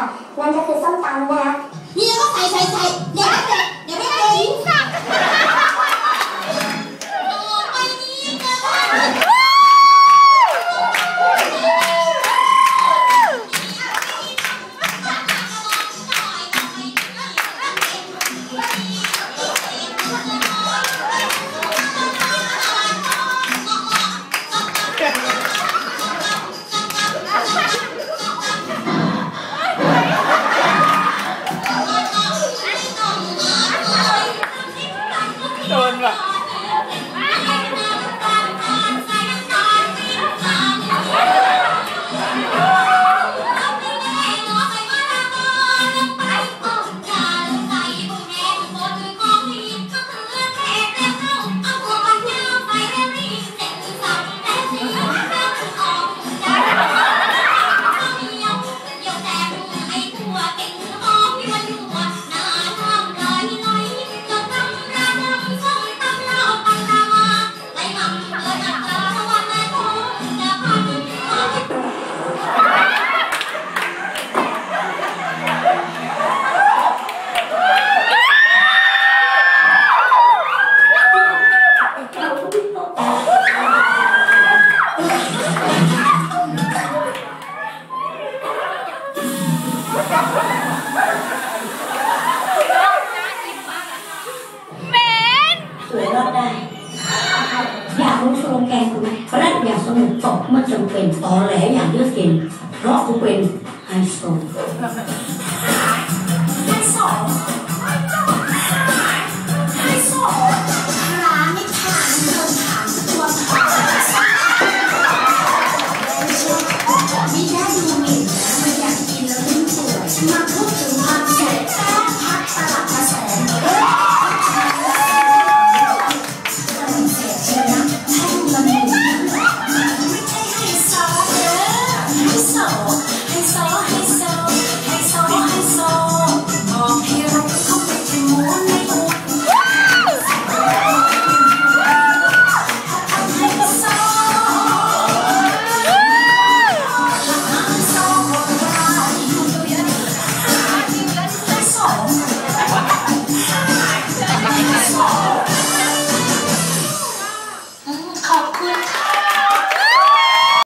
ค่ะ มันจะคือส้มตำนะคะเฮียก็ใส่ใส่ใส่ แกงกูไหมรัฐอยากสนุกตกเมื่อจำเป็นตอแหลอย่างเยือกเย็นเพราะกูเป็นไฮโซชั้นสอง